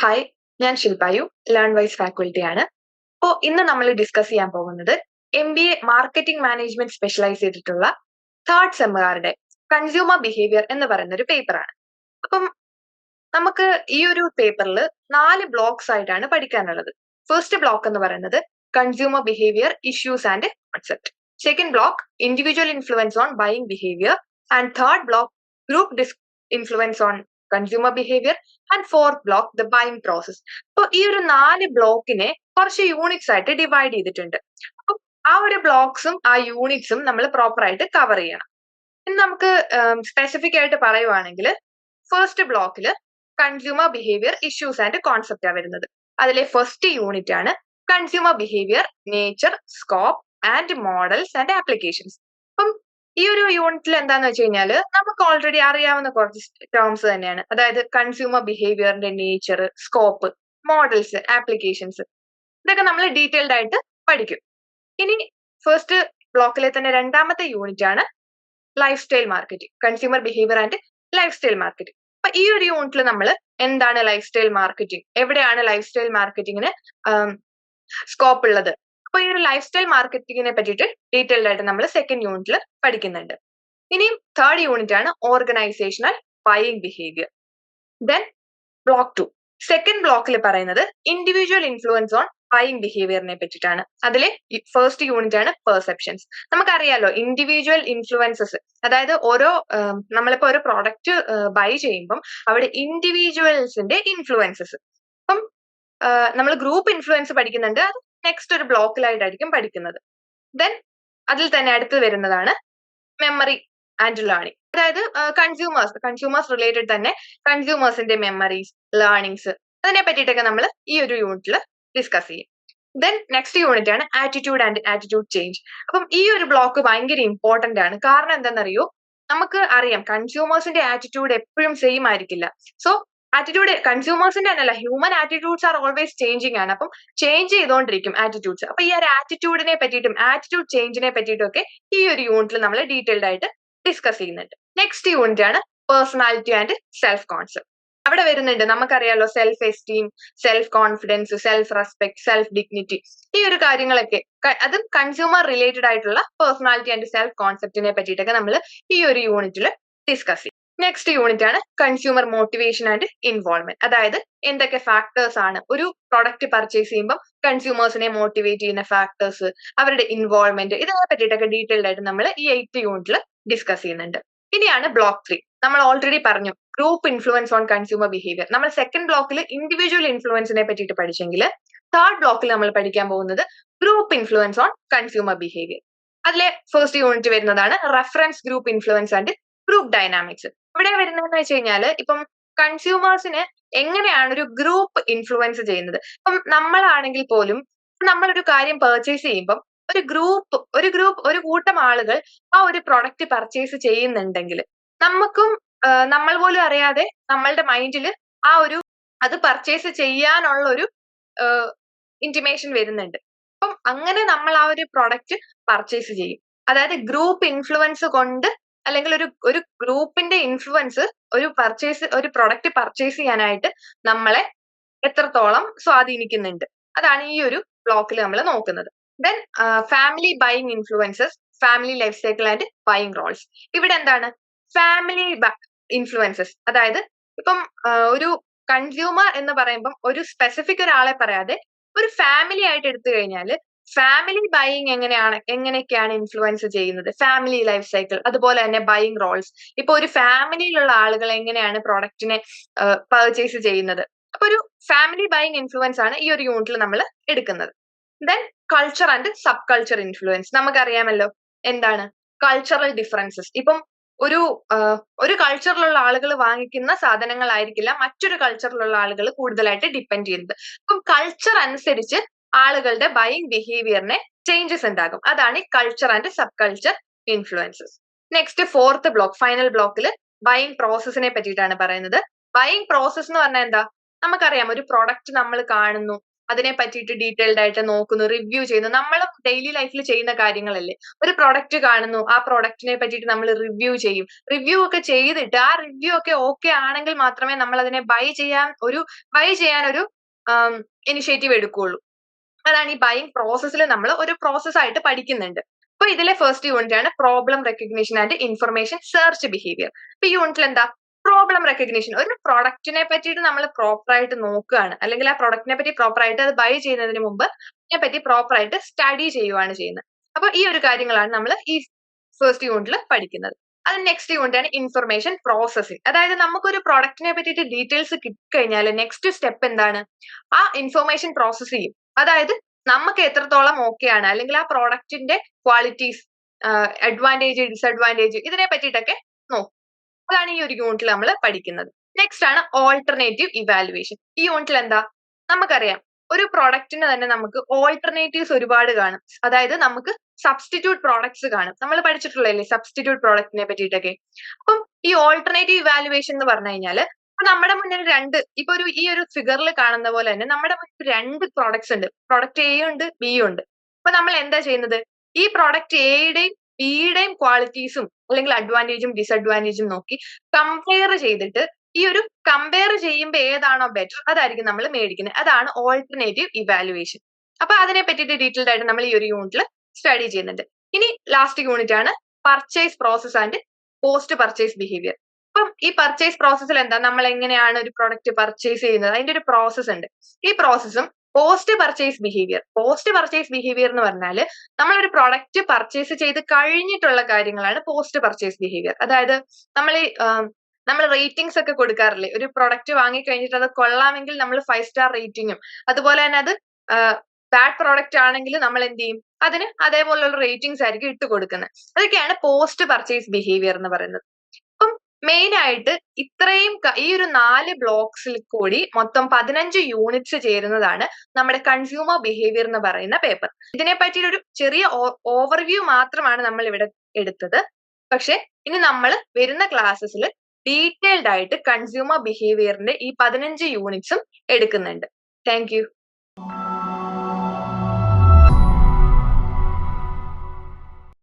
Hi ഞാൻ ശിൽപായു learn wise faculty ആണ്. അപ്പോൾ ഇന്ന് നമ്മൾ ഡിസ്കസ് ചെയ്യാൻ പോകുന്നത് M B A marketing management specialise ചെയ്തിട്ടുള്ള തേർഡ് സെമ്മുകാരുടെ കൺസ്യൂമർ ബിഹേവിയർ എന്ന് പറയുന്ന ഒരു പേപ്പറാണ് അപ്പം നമുക്ക് ഈ ഒരു പേപ്പറിൽ നാല് ബ്ലോക്സ് ആയിട്ടാണ് പഠിക്കാനുള്ളത്. ഫസ്റ്റ് ബ്ലോക്ക് എന്ന് പറയുന്നത് consumer behaviour issues and concept second block, individual influence on buying behavior. And third block, group influence on consumer behaviour and fourth block the buying process അപ്പൊ ഈ ഒരു നാല് ബ്ലോക്കിനെ കുറച്ച് യൂണിറ്റ്സ് ആയിട്ട് ഡിവൈഡ് ചെയ്തിട്ടുണ്ട്. അപ്പൊ ആ ഒരു ബ്ലോക്സും ആ യൂണിറ്റ്സും നമ്മൾ പ്രോപ്പർ ആയിട്ട് കവർ ചെയ്യണം. ഇനി നമുക്ക് സ്പെസിഫിക് ആയിട്ട് പറയുവാണെങ്കിൽ ഫസ്റ്റ് ബ്ലോക്കിൽ consumer behaviour issues and concept ആണ് വരുന്നത്. അതിലെ ഫസ്റ്റ് യൂണിറ്റ് ആണ് consumer behaviour nature scope and models and applications അപ്പം ഈ ഒരു യൂണിറ്റിൽ എന്താന്ന് വെച്ച് കഴിഞ്ഞാൽ നമുക്ക് ഓൾറെഡി അറിയാവുന്ന കുറച്ച് ടേംസ് തന്നെയാണ്. അതായത് കൺസ്യൂമർ ബിഹേവിയറിന്റെ നേച്ചർ സ്കോപ്പ് മോഡൽസ് ആപ്ലിക്കേഷൻസ് ഇതൊക്കെ നമ്മൾ ഡീറ്റെയിൽഡ് ആയിട്ട് പഠിക്കും. ഇനി ഫസ്റ്റ് ബ്ലോക്കിലെ തന്നെ രണ്ടാമത്തെ യൂണിറ്റ് ആണ് lifestyle marketing consumer behaviour and lifestyle marketing അപ്പൊ ഈ ഒരു യൂണിറ്റിൽ നമ്മൾ എന്താണ് ലൈഫ് സ്റ്റൈൽ മാർക്കറ്റിംഗ് എവിടെയാണ് ലൈഫ് സ്റ്റൈൽ മാർക്കറ്റിങ്ങിന് സ്കോപ്പ് ഉള്ളത്? അപ്പൊ ഈ ഒരു ലൈഫ് സ്റ്റൈൽ മാർക്കറ്റിങ്ങിനെ പറ്റിയിട്ട് ഡീറ്റെയിൽഡ് ആയിട്ട് നമ്മൾ സെക്കൻഡ് യൂണിറ്റിൽ പഠിക്കുന്നുണ്ട്. ഇനിയും തേർഡ് യൂണിറ്റ് ആണ് organisational buying behaviour then block two second ബ്ലോക്കിൽ പറയുന്നത് ഇൻഡിവിജ്വൽ ഇൻഫ്ലുവൻസ് ഓൺ ബൈയിങ് ബിഹേവിയറിനെ പറ്റിയിട്ടാണ്. അതിലെ ഫസ്റ്റ് യൂണിറ്റ് ആണ് പെർസെപ്ഷൻസ് നമുക്കറിയാലോ ഇൻഡിവിജ്വൽ ഇൻഫ്ലുവൻസസ് അതായത് ഓരോ നമ്മളിപ്പോ ഒരു പ്രോഡക്റ്റ് ബൈ ചെയ്യുമ്പം അവിടെ ഇൻഡിവിജ്വൽസിന്റെ ഇൻഫ്ലുവൻസസ് അപ്പം നമ്മൾ ഗ്രൂപ്പ് ഇൻഫ്ലുവൻസ് പഠിക്കുന്നുണ്ട്. അത് നെക്സ്റ്റ് ഒരു ബ്ലോക്കിലായിട്ടായിരിക്കും പഠിക്കുന്നത്. ദെൻ അതിൽ തന്നെ അടുത്ത് വരുന്നതാണ് മെമ്മറി ആൻഡ് ലേണിംഗ് അതായത് കൺസ്യൂമേഴ്സ് കൺസ്യൂമേഴ്സ് റിലേറ്റഡ് തന്നെ കൺസ്യൂമേഴ്സിന്റെ മെമ്മറീസ് ലേണിങ്സ് അതിനെ പറ്റിയിട്ടൊക്കെ നമ്മൾ ഈ ഒരു യൂണിറ്റിൽ ഡിസ്കസ് ചെയ്യും. ദെൻ നെക്സ്റ്റ് യൂണിറ്റ് ആണ് ആറ്റിറ്റ്യൂഡ് ആൻഡ് ആറ്റിറ്റ്യൂഡ് ചേഞ്ച് അപ്പം ഈ ഒരു ബ്ലോക്ക് ഭയങ്കര ഇമ്പോർട്ടന്റ് ആണ്. കാരണം എന്താണെന്നറിയോ? നമുക്ക് അറിയാം കൺസ്യൂമേഴ്സിന്റെ ആറ്റിറ്റ്യൂഡ് എപ്പോഴും സെയിം ആയിരിക്കില്ല. സോ ആറ്റിറ്റ്യൂഡ് കൺസ്യൂമേഴ്സിന്റെ അല്ല human attitudes are always changing ആണ്. അപ്പം ചേഞ്ച് ചെയ്തുകൊണ്ടിരിക്കും ആറ്റിറ്റ്യൂഡ്സ് അപ്പൊ ഈ ഒരു ആറ്റിറ്റ്യൂഡിനെ പറ്റിയിട്ടും ആറ്റിറ്റ്യൂഡ് ചേഞ്ചിനെ പറ്റിയിട്ടും ഒക്കെ ഈ ഒരു യൂണിറ്റിൽ നമ്മൾ ഡീറ്റെയിൽഡ് ആയിട്ട് ഡിസ്കസ് ചെയ്യുന്നുണ്ട്. നെക്സ്റ്റ് യൂണിറ്റ് ആണ് പേഴ്സണാലിറ്റി ആൻഡ് സെൽഫ് കോൺസെപ്റ്റ് അവിടെ വരുന്നുണ്ട് നമുക്കറിയാലോ self esteem self confidence self respect self dignity ഈ ഒരു കാര്യങ്ങളൊക്കെ. അതും കൺസ്യൂമർ റിലേറ്റഡ് ആയിട്ടുള്ള പേഴ്സണാലിറ്റി ആൻഡ് സെൽഫ് കോൺസെപ്റ്റിനെ പറ്റിയിട്ടൊക്കെ നമ്മൾ ഈ ഒരു യൂണിറ്റിൽ ഡിസ്കസ് ചെയ്യും. നെക്സ്റ്റ് യൂണിറ്റ് ആണ് കൺസ്യൂമർ മോട്ടിവേഷൻ ആൻഡ് ഇൻവോൾവ്മെന്റ് അതായത് എന്തൊക്കെ ഫാക്ടേഴ്സ് ആണ് ഒരു പ്രൊഡക്റ്റ് പർച്ചേസ് ചെയ്യുമ്പോൾ കൺസ്യൂമേഴ്സിനെ മോട്ടിവേറ്റ് ചെയ്യുന്ന ഫാക്ടേഴ്സ് അവരുടെ ഇൻവോൾവ്മെന്റ് ഇതിനെ പറ്റിയിട്ടൊക്കെ ഡീറ്റെയിൽഡ് ആയിട്ട് നമ്മൾ ഈ എയ്ത്ത് യൂണിറ്റിൽ ഡിസ്കസ് ചെയ്യുന്നുണ്ട്. ഇനിയാണ് ബ്ലോക്ക് ത്രീ നമ്മൾ ഓൾറെഡി പറഞ്ഞു group influence on consumer behaviour നമ്മൾ സെക്കൻഡ് ബ്ലോക്കിൽ ഇൻഡിവിജ്വൽ ഇൻഫ്ലുവൻസിനെ പറ്റിയിട്ട് പഠിച്ചെങ്കിൽ തേർഡ് ബ്ലോക്കിൽ നമ്മൾ പഠിക്കാൻ പോകുന്നത് group influence on consumer behaviour അതിലെ ഫസ്റ്റ് യൂണിറ്റ് വരുന്നതാണ് reference group influence and group dynamics ഇവിടെ വരുന്നതെന്ന് വെച്ച് കഴിഞ്ഞാൽ ഇപ്പം കൺസ്യൂമേഴ്സിന് എങ്ങനെയാണ് ഒരു ഗ്രൂപ്പ് ഇൻഫ്ലുവൻസ് ചെയ്യുന്നത്? ഇപ്പം നമ്മളാണെങ്കിൽ പോലും നമ്മളൊരു കാര്യം പർച്ചേസ് ചെയ്യുമ്പം ഒരു ഗ്രൂപ്പ് ഒരു ഗ്രൂപ്പ് ഒരു കൂട്ടം ആളുകൾ ആ ഒരു പ്രൊഡക്റ്റ് പർച്ചേസ് ചെയ്യുന്നുണ്ടെങ്കിൽ നമുക്കും നമ്മൾ പോലും അറിയാതെ നമ്മളുടെ മൈൻഡിൽ ആ ഒരു അത് പർച്ചേസ് ചെയ്യാനുള്ള ഒരു ഇന്റിമേഷൻ വരുന്നുണ്ട്. അപ്പം അങ്ങനെ നമ്മൾ ആ ഒരു പ്രൊഡക്റ്റ് പർച്ചേസ് ചെയ്യും. അതായത് ഗ്രൂപ്പ് ഇൻഫ്ലുവൻസ് കൊണ്ട് അല്ലെങ്കിൽ ഒരു ഒരു ഗ്രൂപ്പിന്റെ ഇൻഫ്ലുവൻസ് ഒരു പർച്ചേസ് ഒരു പ്രൊഡക്റ്റ് പർച്ചേസ് ചെയ്യാനായിട്ട് നമ്മളെ എത്രത്തോളം സ്വാധീനിക്കുന്നുണ്ട്. അതാണ് ഈ ഒരു ബ്ലോക്കിൽ നമ്മൾ നോക്കുന്നത്. Then family buying influences family life cycle and buying roles ഇവിടെ എന്താണ്? ഫാമിലി ഇൻഫ്ലുവൻസസ് അതായത് ഇപ്പം ഒരു കൺസ്യൂമർ എന്ന് പറയുമ്പം ഒരു സ്പെസിഫിക് ഒരാളെ പറയാതെ ഒരു ഫാമിലി ആയിട്ട് എടുത്തു കഴിഞ്ഞാൽ ഫാമിലി ബൈയിങ് എങ്ങനെയാണ് എങ്ങനെയൊക്കെയാണ് ഇൻഫ്ലുവൻസ് ചെയ്യുന്നത്? ഫാമിലി ലൈഫ് സൈക്കിൾ അതുപോലെ തന്നെ ബൈയിങ് റോൾസ് ഇപ്പൊ ഒരു ഫാമിലിയിലുള്ള ആളുകൾ എങ്ങനെയാണ് പ്രോഡക്റ്റിനെ പർച്ചേസ് ചെയ്യുന്നത്? അപ്പൊ ഒരു ഫാമിലി ബൈയിങ് ഇൻഫ്ലുവൻസ് ആണ് ഈ ഒരു യൂണിറ്റിൽ നമ്മൾ എടുക്കുന്നത്. Then culture and subculture influence നമുക്കറിയാമല്ലോ എന്താണ്? കൾച്ചറൽ ഡിഫറൻസസ് ഇപ്പം ഒരു ഒരു കൾച്ചറിലുള്ള ആളുകൾ വാങ്ങിക്കുന്ന സാധനങ്ങളായിരിക്കില്ല മറ്റൊരു കൾച്ചറിലുള്ള ആളുകൾ കൂടുതലായിട്ട് ഡിപ്പെൻഡ് ചെയ്യുന്നത്. അപ്പം കൾച്ചർ അനുസരിച്ച് ആളുകളുടെ ബൈയിങ് ബിഹേവിയറിനെ ചേഞ്ചസ് ഉണ്ടാകും അതാണ് ഈ culture and sub culture influences next fourth block final ബ്ലോക്കിൽ ബൈയിങ് പ്രോസസ്സിനെ പറ്റിയിട്ടാണ് പറയുന്നത്. ബൈയിങ് പ്രോസസ് എന്ന് പറഞ്ഞാൽ എന്താ? നമുക്കറിയാം ഒരു പ്രോഡക്റ്റ് നമ്മൾ കാണുന്നു അതിനെ പറ്റിയിട്ട് ഡീറ്റെയിൽഡ് ആയിട്ട് നോക്കുന്നു റിവ്യൂ ചെയ്യുന്നു. നമ്മൾ ഡെയിലി ലൈഫിൽ ചെയ്യുന്ന കാര്യങ്ങളല്ലേ? ഒരു പ്രൊഡക്റ്റ് കാണുന്നു ആ പ്രൊഡക്റ്റിനെ പറ്റിയിട്ട് നമ്മൾ റിവ്യൂ ചെയ്യും. റിവ്യൂ ഒക്കെ ചെയ്തിട്ട് ആ റിവ്യൂ ഒക്കെ ഓക്കെ ആണെങ്കിൽ മാത്രമേ നമ്മൾ അതിനെ ബൈ ചെയ്യാൻ ഒരു ബൈ ചെയ്യാൻ ഒരു ഇനിഷ്യേറ്റീവ് എടുക്കുകയുള്ളൂ. അതാണ് ഈ ബൈങ് പ്രോസസ്സിൽ നമ്മൾ ഒരു പ്രോസസ് ആയിട്ട് പഠിക്കുന്നുണ്ട്. അപ്പൊ ഇതിലെ ഫസ്റ്റ് യൂണിറ്റ് ആണ് problem recognition and information search behaviour ഇപ്പൊ ഈ യൂണിറ്റിൽ എന്താ? പ്രോബ്ലം റെക്കഗ്നീഷൻ ഒരു പ്രൊഡക്റ്റിനെ പറ്റിയിട്ട് നമ്മൾ പ്രോപ്പർ ആയിട്ട് നോക്കുകയാണ്. അല്ലെങ്കിൽ ആ പ്രൊഡക്റ്റിനെ പറ്റി പ്രോപ്പർ ആയിട്ട് അത് ബൈ ചെയ്യുന്നതിന് മുമ്പ് അതിനെ പറ്റി പ്രോപ്പർ ആയിട്ട് സ്റ്റഡി ചെയ്യുവാണ് ചെയ്യുന്നത്. അപ്പൊ ഈ ഒരു കാര്യങ്ങളാണ് നമ്മൾ ഈ ഫസ്റ്റ് യൂണിറ്റിൽ പഠിക്കുന്നത്. അത് നെക്സ്റ്റ് ആണ് ഇൻഫർമേഷൻ പ്രോസസ്സിംഗ് അതായത് നമുക്കൊരു പ്രോഡക്റ്റിനെ പറ്റിയിട്ട് ഡീറ്റെയിൽസ് കിട്ടിക്കഴിഞ്ഞാൽ നെക്സ്റ്റ് സ്റ്റെപ്പ് എന്താണ്? ആ ഇൻഫർമേഷൻ പ്രോസസ്സ് ചെയ്യും. അതായത് നമുക്ക് എത്രത്തോളം ഓക്കെ ആണ്. അല്ലെങ്കിൽ ആ പ്രോഡക്റ്റിന്റെ ക്വാളിറ്റീസ് അഡ്വാന്റേജ് ഡിസഡ്വാന്റേജ് ഇതിനെ പറ്റിയിട്ടൊക്കെ നോക്കും. അതാണ് ഈ ഒരു യൂണിറ്റിൽ നമ്മൾ പഠിക്കുന്നത്. നെക്സ്റ്റ് ആണ് ഓൾട്ടർനേറ്റീവ് ഇവാലുവേഷൻ ഈ യൂണിറ്റിൽ എന്താ? നമുക്കറിയാം. ഒരു പ്രോഡക്റ്റിന് തന്നെ നമുക്ക് ഓൾട്ടർനേറ്റീവ്സ് ഒരുപാട് കാണും. അതായത് നമുക്ക് സബ്സ്റ്റിറ്റ്യൂട്ട് പ്രോഡക്ട്സ് കാണും. നമ്മൾ പഠിച്ചിട്ടുള്ളതല്ലേ സബ്സ്റ്റിറ്റ്യൂട്ട് പ്രോഡക്റ്റിനെ പറ്റിയിട്ടൊക്കെ. അപ്പം ഈ ഓൾട്ടർനേറ്റീവ് ഇവാലുവേഷൻ എന്ന് പറഞ്ഞു കഴിഞ്ഞാൽ ഇപ്പൊ നമ്മുടെ മുന്നിൽ രണ്ട് ഇപ്പൊ ഒരു ഈ ഒരു ഫിഗറിൽ കാണുന്ന പോലെ തന്നെ നമ്മുടെ മുന്നിൽ രണ്ട് പ്രോഡക്ട്സ് ഉണ്ട്. പ്രോഡക്റ്റ് എ ഉണ്ട് ബി ഉണ്ട്. അപ്പൊ നമ്മൾ എന്താ ചെയ്യുന്നത്? ഈ പ്രോഡക്റ്റ് എയുടെയും ബിയുടെയും ക്വാളിറ്റീസും അല്ലെങ്കിൽ അഡ്വാന്റേജും ഡിസഡ്വാന്റേജും നോക്കി കമ്പയർ ചെയ്തിട്ട് ഈ ഒരു കമ്പയർ ചെയ്യുമ്പോൾ ഏതാണോ ബെറ്റർ അതായിരിക്കും നമ്മൾ മേടിക്കുന്നത്. അതാണ് ഓൾട്ടർനേറ്റീവ് ഇവാലുവേഷൻ അപ്പൊ അതിനെ പറ്റിയിട്ട് ഡീറ്റെയിൽഡ് ആയിട്ട് നമ്മൾ ഈ ഒരു യൂണിറ്റിൽ സ്റ്റഡി ചെയ്യുന്നുണ്ട്. ഇനി ലാസ്റ്റ് യൂണിറ്റ് ആണ് purchase process and post purchase behaviour അപ്പം ഈ പർച്ചേസ് പ്രോസസ്സിൽ എന്താ നമ്മൾ എങ്ങനെയാണ് ഒരു പ്രോഡക്റ്റ് പർച്ചേസ് ചെയ്യുന്നത്? അതിന്റെ ഒരു പ്രോസസ്സ് ഉണ്ട്. ഈ പ്രോസസ്സും post purchase behaviour post purchase behaviour എന്ന് പറഞ്ഞാൽ നമ്മൾ ഒരു പ്രോഡക്റ്റ് പർച്ചേസ് ചെയ്ത് കഴിഞ്ഞിട്ടുള്ള കാര്യങ്ങളാണ് പോസ്റ്റ് പർച്ചേസ് ബിഹേവിയർ അതായത് നമ്മൾ ഈ നമ്മൾ റേറ്റിംഗ്സ് ഒക്കെ കൊടുക്കാറില്ലേ? ഒരു പ്രോഡക്റ്റ് വാങ്ങി കഴിഞ്ഞിട്ട് അത് കൊള്ളാമെങ്കിൽ നമ്മൾ ഫൈവ് സ്റ്റാർ റേറ്റിംഗും അതുപോലെ തന്നെ അത് ബാഡ് പ്രോഡക്റ്റ് ആണെങ്കിൽ നമ്മൾ എന്ത് ചെയ്യും? അതിന് അതേപോലുള്ള റേറ്റിംഗ്സ് ആയിരിക്കും ഇട്ട് കൊടുക്കുന്നത്. അതൊക്കെയാണ് പോസ്റ്റ് പർച്ചേസ് ബിഹേവിയർ എന്ന് പറയുന്നത്. മെയിൻ ആയിട്ട് ഇത്രയും ഈ ഒരു നാല് ബ്ലോക്സിൽ കൂടി മൊത്തം പതിനഞ്ച് യൂണിറ്റ്സ് ചേരുന്നതാണ് നമ്മുടെ കൺസ്യൂമർ ബിഹേവിയർ എന്ന് പറയുന്ന പേപ്പർ ഇതിനെ പറ്റിയൊരു ഒരു ചെറിയ ഓവർവ്യൂ മാത്രമാണ് നമ്മൾ ഇവിടെ എടുത്തത്. പക്ഷെ ഇനി നമ്മൾ വരുന്ന ക്ലാസ്സസിൽ ഡീറ്റെയിൽഡ് ആയിട്ട് കൺസ്യൂമർ ബിഹേവിയറിന്റെ ഈ പതിനഞ്ച് യൂണിറ്റ്സും എടുക്കുന്നുണ്ട്. താങ്ക്